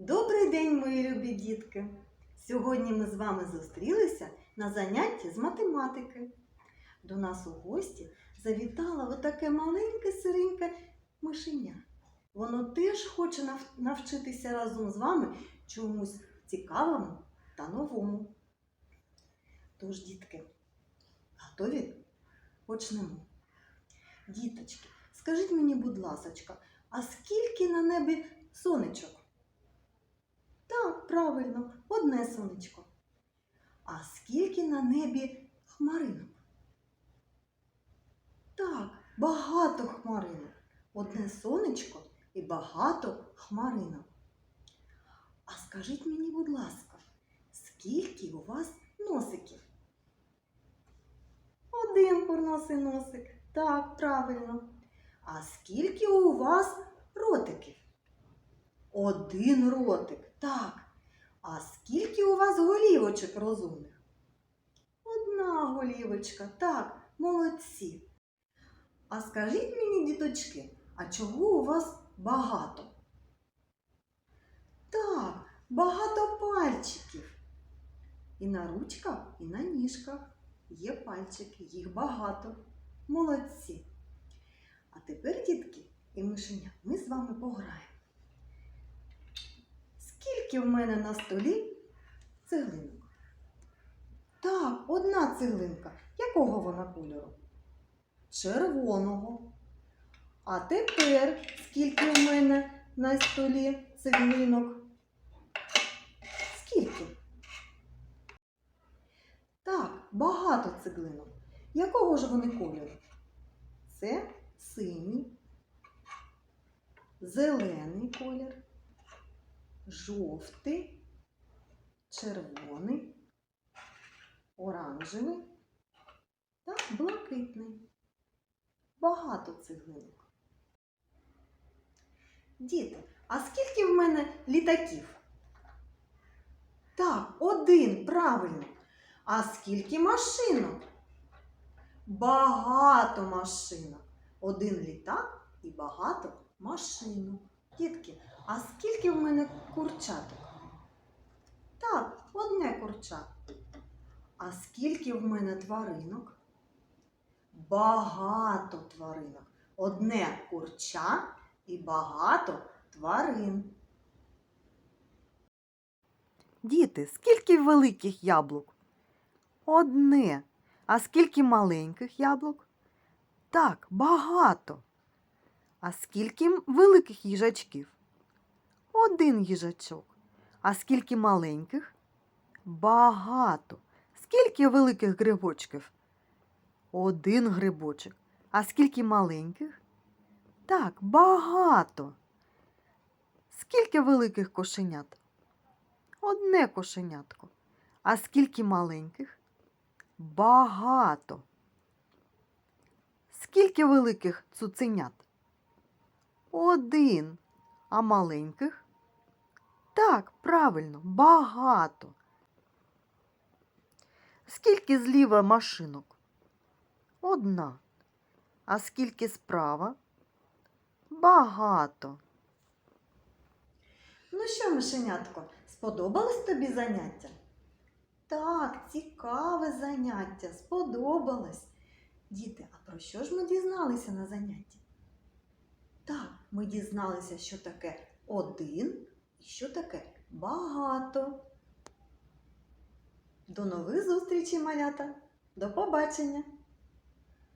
Добрий день, мої любі дітки! Сьогодні ми з вами зустрілися на занятті з математики. До нас у гості завітало отаке маленьке сиреньке мишеня. Воно теж хоче навчитися разом з вами чомусь цікавому та новому. Тож, дітки, готові? Почнемо. Діточки, скажіть мені, будь ласочка, а скільки на небі сонечок? Так, правильно, одне сонечко. А скільки на небі хмаринок? Так, багато хмаринок. Одне сонечко і багато хмаринок. А скажіть мені, будь ласка, скільки у вас носиків? Один курносий носик. Так, правильно. А скільки у вас ротиків? Один ротик. Так. А скільки у вас голівочок розумних? Одна голівочка. Так, молодці. А скажіть мені, діточки, а чого у вас багато? Так, багато пальчиків. І на ручках, і на ніжках є пальчики, їх багато. Молодці. А тепер, дітки і мишеня, ми з вами пограємо. Скільки в мене на столі цеглинок? Так, одна цеглинка. Якого вона кольору? Червоного. А тепер скільки в мене на столі цеглинок? Скільки? Так, багато цеглинок. Якого ж вони кольору? Це синій, зелений колір, жовтий, червоний, оранжевий та блакитний. Багато цеглинок. Діти, а скільки в мене літаків? Так, один, правильно. А скільки машинок? Багато машинок. Один літак і багато машинок. Дітки, а скільки в мене курчаток? Так, одне курча. А скільки в мене тваринок? Багато тваринок. Одне курча і багато тварин. Діти, скільки великих яблук? Одне. А скільки маленьких яблук? Так, багато. А скільки великих їжачків? Один їжачок. А скільки маленьких? Багато. Скільки великих грибочків? Один грибочок. А скільки маленьких? Так, багато. Скільки великих кошенят? Одне кошенятко. А скільки маленьких? Багато. Скільки великих цуценят? Один. А маленьких? Так, правильно, багато. Скільки зліва машинок? Одна. А скільки справа? Багато. Ну що, мишенятко, сподобалось тобі заняття? Так, цікаве заняття, сподобалось. Діти, а про що ж ми дізналися на занятті? Так, ми дізналися, що таке один і що таке багато. До нових зустрічей, малята! До побачення!